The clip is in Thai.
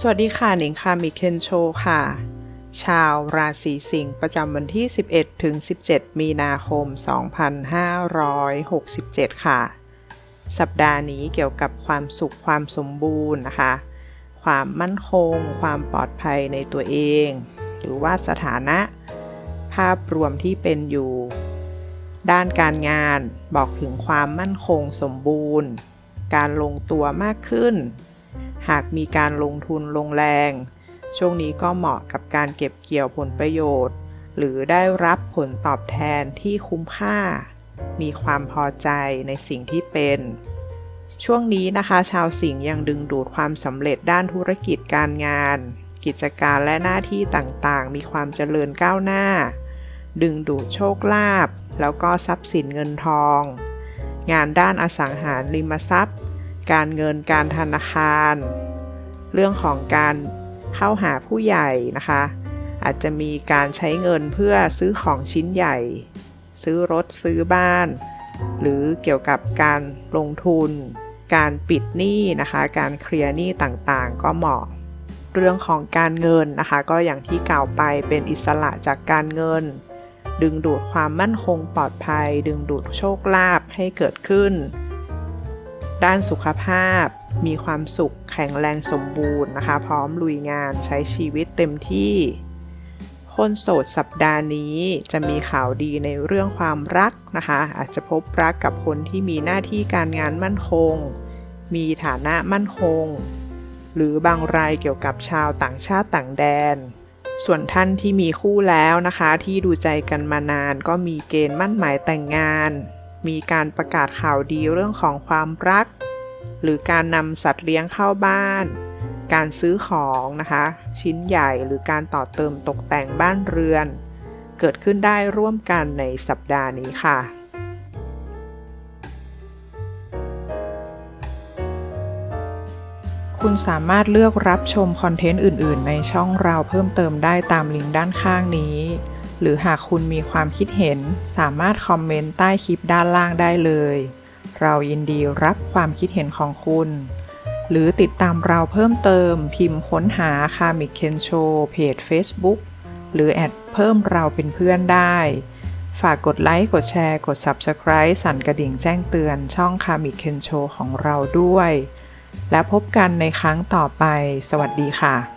สวัสดีค่ะหนิงค่ะมิเคนโชค่ะ ชาวราศีสิงห์ประจำวันที่ 11 ถึง 17 มีนาคม 2567 ค่ะ สัปดาห์นี้เกี่ยวกับความสุขความสมบูรณ์นะคะ ความมั่นคง ความปลอดภัยในตัวเอง หรือว่าสถานะ ภาพรวมที่เป็นอยู่ ด้านการงานบอกถึงความมั่นคงสมบูรณ์ การลงตัวมากขึ้น หากมีการลงทุนลงแรง ช่วงนี้ก็เหมาะกับการเก็บเกี่ยวผลประโยชน์ หรือได้รับผลตอบแทนที่คุ้มค่า มีความพอใจในสิ่งที่เป็น ช่วงนี้นะคะ ชาวสิงห์ยังดึงดูดความสำเร็จด้านธุรกิจการงาน กิจการและหน้าที่ต่างๆ มีความเจริญก้าวหน้า ดึงดูดโชคลาภแล้วก็ทรัพย์สินเงินทอง งานด้านอสังหาริมทรัพย์ การเงินการธนาคาร เรื่องของการเข้าหาผู้ใหญ่นะคะ อาจจะมีการใช้เงินเพื่อซื้อของชิ้นใหญ่ ซื้อรถซื้อบ้าน หรือเกี่ยวกับการลงทุน การปิดหนี้นะคะ การเคลียร์หนี้ต่างๆ ก็เหมาะ เรื่องของการเงินนะคะ ก็อย่างที่กล่าวไปเป็นอิสระจากการเงิน ดึงดูดความมั่นคงปลอดภัย ดึงดูดโชคลาภให้เกิดขึ้น ด้านสุขภาพ มีความสุขแข็งแรงสมบูรณ์นะคะ พร้อมลุยงานใช้ชีวิตเต็มที่ คนโสดสัปดาห์นี้จะมีข่าวดีในเรื่องความรักนะคะ อาจจะพบรักกับคนที่มีหน้าที่การงานมั่นคง มีฐานะมั่นคง หรือบางรายเกี่ยวกับชาวต่างชาติต่างแดนส่วนท่านที่มีคู่แล้วนะคะ ที่ดูใจกันมานานก็มีเกณฑ์มั่นหมายแต่งงาน มีการประกาศข่าวดีเรื่องของความรัก หรือการนำสัตว์เลี้ยงเข้าบ้าน การซื้อของนะคะ ชิ้นใหญ่หรือการต่อเติมตกแต่งบ้านเรือน เกิดขึ้นได้ร่วมกันในสัปดาห์นี้ค่ะคุณสามารถเลือกรับชมคอนเทนต์อื่น ๆ ในช่องเราเพิ่มเติมได้ตามลิงก์ด้านข้างนี้ หรือหากคุณมีความคิดเห็นสามารถคอมเมนต์ใต้คลิปด้านล่างได้เลย เรายินดีรับความคิดเห็นของคุณ หรือติดตามเราเพิ่มเติม พิมพ์ค้นหาคามิเคนโชเพจ Facebook หรือแอดเพิ่มเราเป็นเพื่อนได้ ฝากกดไลค์ กดแชร์ กด Subscribe สั่นกระดิ่งแจ้งเตือนช่องคามิเคนโชของเราด้วย และพบกันในครั้งต่อไป สวัสดีค่ะ